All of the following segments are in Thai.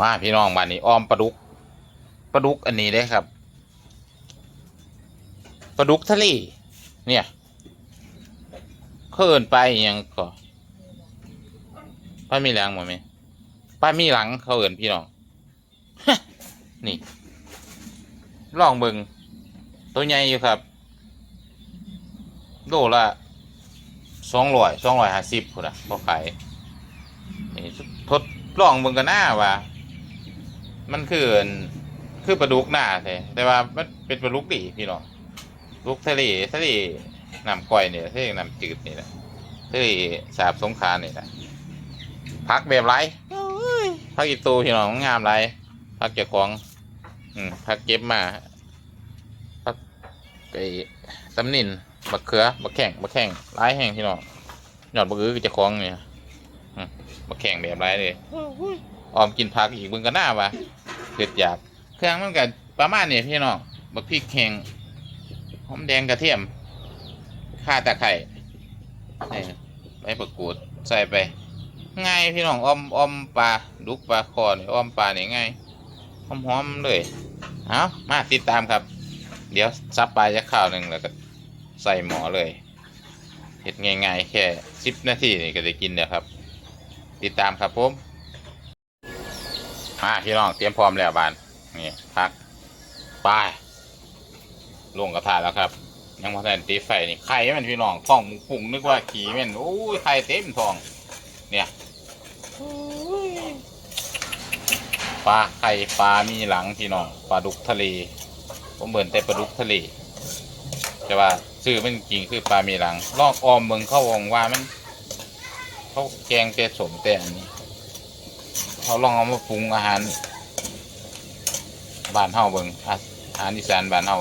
มาพี่น้องบ้านนี้อ้อมปลาดุกปลาดุกอันนี้เลยครับปลาดุกทะเลเนี่ยเขินไปยังก็ป้ามีหลังบ่แม่ป้ามีหลังเขาเอินพี่น้องนี่ลองเบิงตัวใหญ่อยู่ครับ โลละสองร้อยสองร้อยห้าสิบพุ่นนะพอขายนี่ทดลองเบิงกันหน้าว่า มันคือคือปลาดุกหน้าแท้แต่ว่ามันเป็นปลาดุกดีพี่น้องลาดุกทะเลทะเลน้ำก้อยเนี่ยทะเลน้ำจืดนี่แหละทะเลสาบสงขลานี่แหละพักแบบไรพักอีตูพี่น้องงามไรพักเจ้าของอืมพักเก็บมาพักไอ้ตำนินบักเขือบักแข่งบักแข่งร้ายแห้งพี่น้องหยอดบักอื้อเจะคล้าของเนี่ยมบักแข่งแบบไรเลย ออมกินผักอีกเบิ่งก็น่าวะเกิดอยากเครื่องมันก็ประมาณนี้พี่น้องบักพริกแห้งหอมแดงกระเทียมข่าตะไคร้นี่ใบประกูดใส่ไป ง่ายพี่น้องออมออมปลาดุกปลาคอนี่อมปลานี่ง่ายหอมๆเลยเอามาติดตามครับ เดี๋ยวซับปลาจะข้าวหนึ่งแล้วก็ใส่หมอเลยเห็ดง่ายๆแค่สิบนาทีนี่ก็จะกินเดี๋ยวครับ ติดตามครับผม มาพี่น้องเตรียมพร้อมแล้วบานนี่พักปลายลงกระทะแล้วครับ ยังพอแทนตีไฟนี่ไข่มันพี่น้องท้องมุปุ่งนึกว่าขี่มันโอ้ยไข่เต็มท้อง เนี่ยปลาไข่ปลามีหลังพี่น้องปลาดุกทะเลผมเบิ่นแต่ปลาดุกทะเลแต่ว่าชื่อมันจริงคือปลามีหลังลอกออมเบิ่งเข้าวงว่ามันเขาแกงแต่สมแต่อันนี้ เขาลองเอามาปรุงอาหารบ้านเฮาเบิงอาหารอีสานบ้านเฮา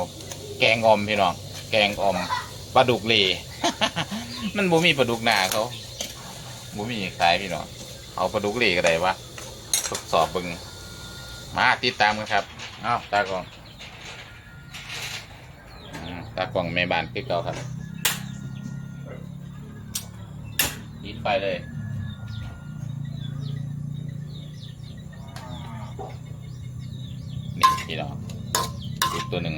แกงออมพี่น้อง แกงออมปลาดุกเลมันบ่มีปลาดุกหนาเขาบ่มีขายพี่น้องเอาปลาดุกเลก็ได้วะทดสอบเบึงมาติดตามกันครับเอาตากล้องตากล้องแม่บ้านคือเก่าครับปิดไฟเลย นี่พี่น้องอีกตัวหนึ่ง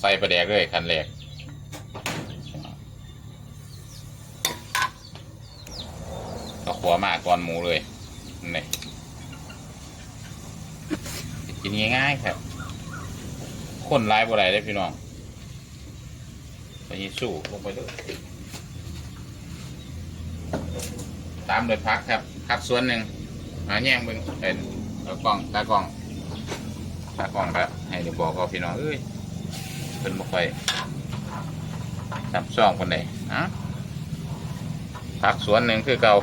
ใส่ประแดกเลยคันแรกก็ขัวมากก่อนหมูเลยนี่กินง่ายๆครับคนร้ายบ่ไรได้พี่น้องไปยิสู้ลงไปเลย ตามโดยพักครับพักส่วนหนึ่งมาแย่งเบึงเป็นตากล้องตากล้องตากล้องครับ ให้เดี๋ยวบอกเขาพี่น้องเอ้ยเพิ่นบ่ค่อยจับซ่องคนใดอะพักสวนหนึ่งคือเก่า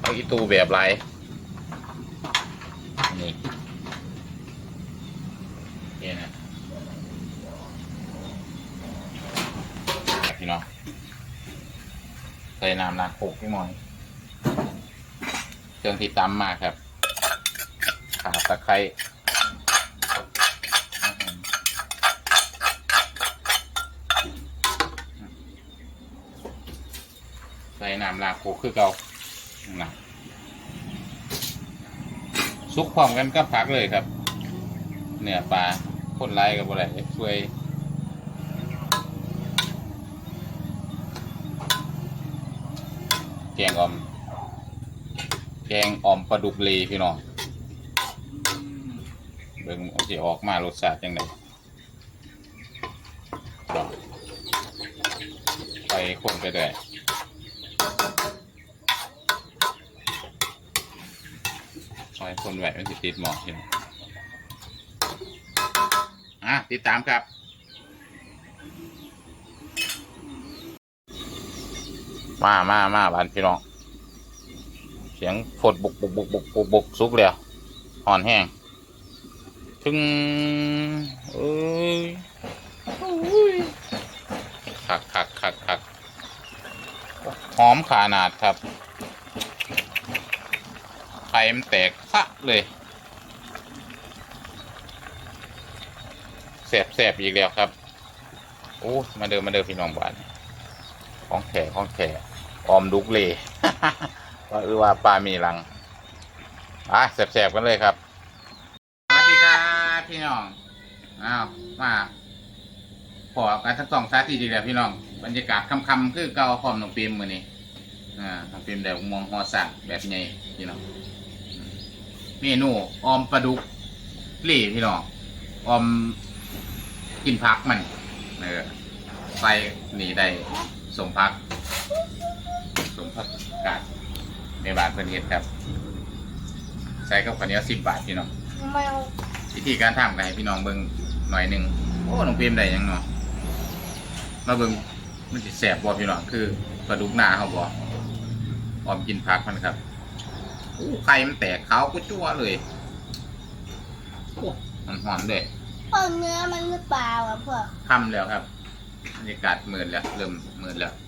เอาอีตูแบบไรนี่นี่นะพี่น้องใส่น้ำล้างโคกพี่หมอยเครื่องที่ตำมากครับขาตะไคร้ใส่น้ำล้างโคกคือเก่านะซุกพร้อมกันก็พักเลยครับ เนื้อปลาคนไร้กับอะไรช่วย แกงออม แกงออมปลาดุกเลพี่น้องเบิ่งเอาสิออกมารสชาติยังไงไปคนไปเลยซอยคนแหวกมันติดหมอกอยู่อะติดตามครับ มามามาบ้านพี่น้อง เสียงฝดบุกบุกบุกบุกบุกบุกสุกแล้วห่อนแห้งถึงเอ้ยโอ้ยคักคักคักคักหอมขนาดครับไข่มันแตกซะเลยแสบแสบอีกแล้วครับโอ้มาเดิมมาเดิมพี่น้องบ้านของแถของแถอ อมดุกเลว่าเออว่าปลามีรังอะแสบๆกันเลยครับสวัสดีครับพี่น้องอ้าวมาขอการทั้งสองสาธิตดีแล้วพี่น้องบรรยากาศค่ำๆคือเก่าพร้อมน้องปิมมือนี้อ่าน้องปิมได้มองหอสักแบบใหญ่พี่น้องเมนูออมปลาดุกเล่พี่น้องออมกินพักมันเออใส่นี่ได้สมพัก สมพักกาดในบาทเพิ่นเฮ็ดครับ ใส่กับข้าวเหนียวสิบบาทพี่น้องทำไมเอาวิธีการทำกันให้พี่น้องเบิ่งหน่อยหนึ่งโอ้น้องเปรมได้หยังเนาะมาเบิ่งมันสิแสบบ่พี่น้องคือปลาดุกหน้าเขาบ่ออมกินผักมันครับโอ้ไข่มันแตกขาวกุจั่วเลยโอ้มันหอมด้วยพ่อเนื้อมันหรือเปล่าอะพ่อค่ำแล้วครับบรรยากาศมืดแล้วเริ่มมืดแล้วอื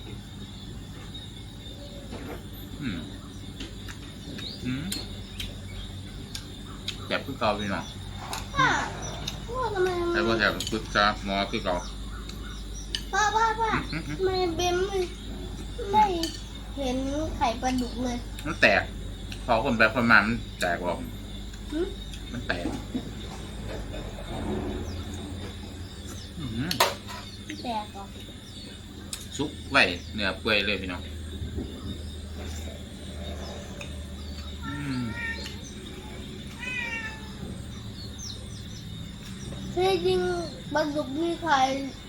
มอืม แสบคือเก่าพี่น้องพ่อพ่อทำไมมันแต่ว่าแสบคือจะหมอคือเก่าพ่อพ่อพ่ออืมอืมทำไมเบมไม่ไม่เห็นไข่ปลาดุกเลย มันแตก พอคนไปคนมามันแตกออกหึมันแตกอื้อหือแตกเหรอซุกไว้เนื้อเปื่อยเลยพี่น้อง ที่จริงปลาดุกมีไข่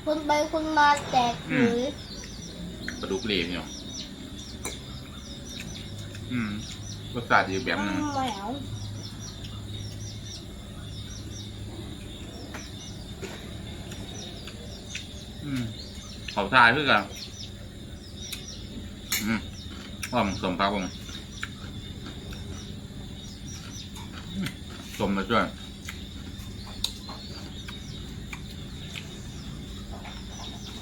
คนไปคนมาแตกหรือปลาดุกเหลวพี่น้องอืมรสชาติอีกแบบหนึงแหววอืมเขาทายคือกันอืมว่ามันสมพักผมสมมาช่วย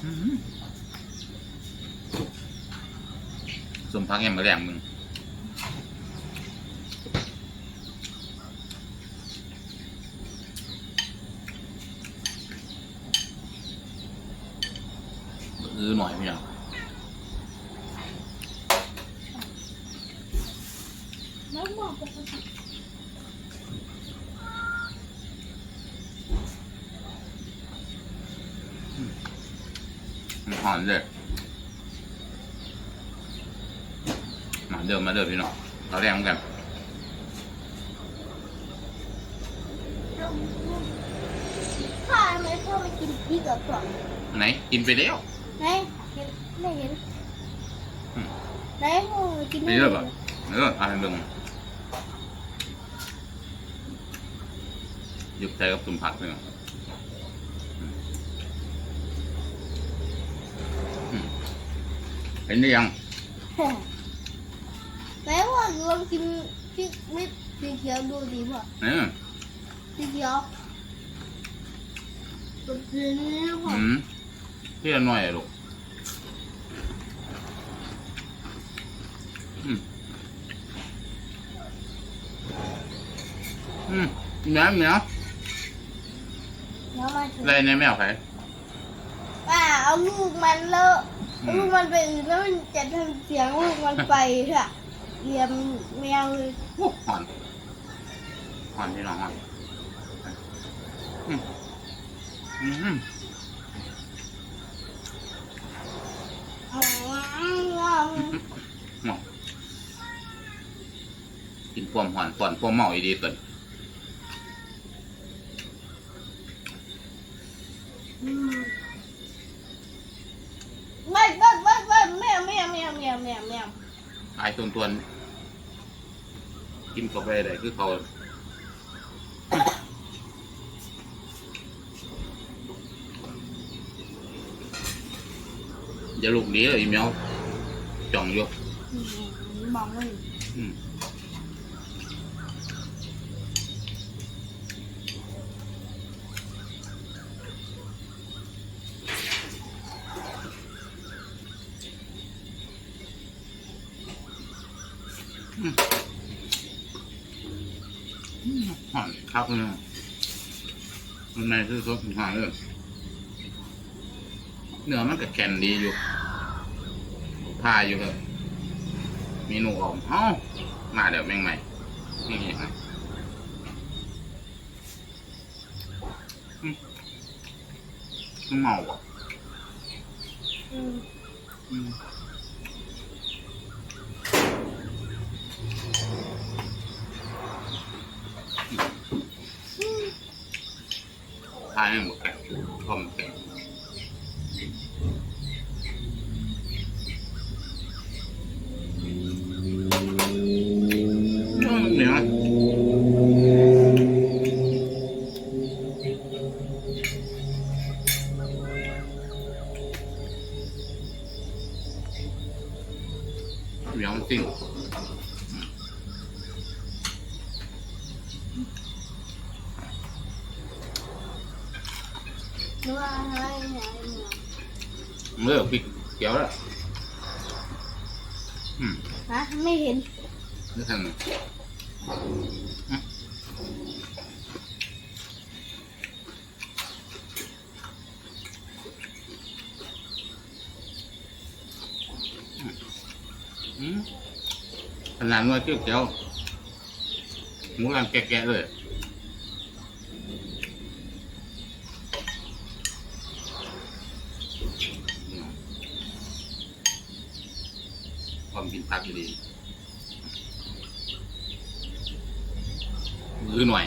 อืม สมพักแอมมาแรงมึงอื้อหน่อยพี่น้องแล้วบอกปกติ มันหอนเลยมาเดิมมาเดิมพี่น้องเราแรงเหมือนกันพ่อทำไมพ่อไม่กินพริกกับพ่อไหนกินไปแล้วไหนเห็นไม่เห็นอืมไหนพ่อไม่กินไปเยอะปะเออเอาให้เบิ่งยุบใจกับตุ่มผักเลยเนาะอืมอืมเห็นหรือยังไหนพ่อลองกินพริกเม็ดสีเขียวดูดิพ่อเออสีเขียวตัวนี้พ่ออืมเที่ยหน่อยอะลูกอืมอืมเหนียวเหนียวแล้วมาถึงอะไรในแมวใครป้าเอาลูกมันแล้วอืมเอา ลูกมันไปอื่นแล้วมันจะทำเสียงลูกมันไปค่ะเรียมแมวเลยโอ้หอนหอนพี่น้องหอนอืมอืมอ๋อหมอกินพวมหอนก่อนพวมเมาอีดีเกิน อืมไม่ไม่ไม่ไม่แมวแมวแมวแมวแมวแมว ไอ้ตุนตวนกินกาแฟได้คือเขาอย่าลูกหนี้เลยอีเมียวจ่องอยู่อืมมองเลย อืม อืมอืมหอนครับเนี่ยมันในคือสดหอนเลยเนื้อมันก็แข็งดีอยู่พาอยู่ครับเมนูออมเอ้ามาเดี๋ยวแม่งใหม่นี่ไงครับอืมมันเมาอะอืม อื อะไรเนี่ยเมื่อพริกเขียวแล้วอืมฮะไม่เห็นนี่ทางนี้อืมอืมขนาดว่าเขียวเขียวๆหมูรังแกะๆเลยอืมความ กินพักดีมือหน่อย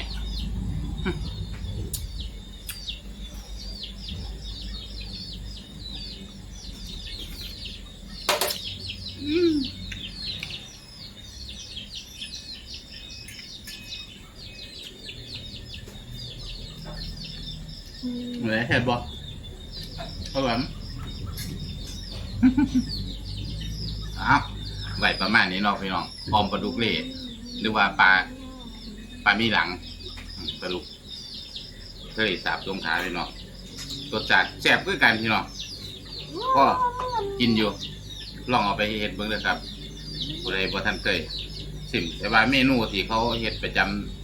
อืมอืมเหมือนเห็ดบ่เพราะว่า อ้าว ไหวประมาณนี้เนาะพี่น้องออมปลาดุกเล่หรือว่าปลาปลามีหลังสรุปเคยสาบตรงขาพี่น้องรสจัดแซ่บคือกันพี่น้องก็กินอยู่ ลองเอาไปเฮ็ดเบิ่งเด้อครับผู้ใดบ่ทันเคยสิมแต่ว่าเมนูที่เขาเฮ็ดประจ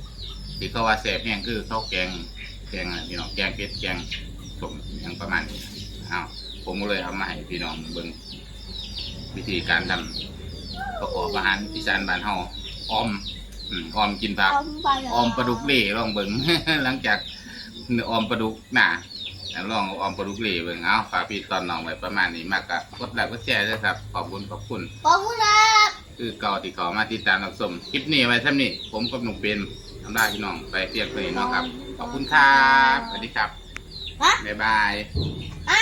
ำที่เขาว่าแซ่บแห้งคือข้าวแกงแกงอะพี่น้องแกงเผ็ดแกงสมอหยังประมาณนี้อ้าวผมก็เลยเอามาให้พี่น้องเบิ่งวิธีการทำ ประกอบอาหารอีสานบ้านเฮาออมอืมออมกินผัก ออมปลาออมปลาดุกเล่ลองเบิ่ง หลังจากเนื้อออมปลาดุกหนาลองเอาออมปลาดุกเล่เบิ่งเอาฝากพี่ตอนน้องไว้ประมาณนี้มากกะกดไลค์กดแชร์ด้วยครับขอบคุณขอบคุณ ขอบคุณครับคือเก่าที่เขามาติดตามรับชมคลิปนี้ไว้ท่านี้ผมกับหนุ่มเป็นทำได้พี่น้องไปเพียงเลยเนาะครับ ขอบคุณครับสวัสดีครับ ฮะ บ๊ายบาย อะ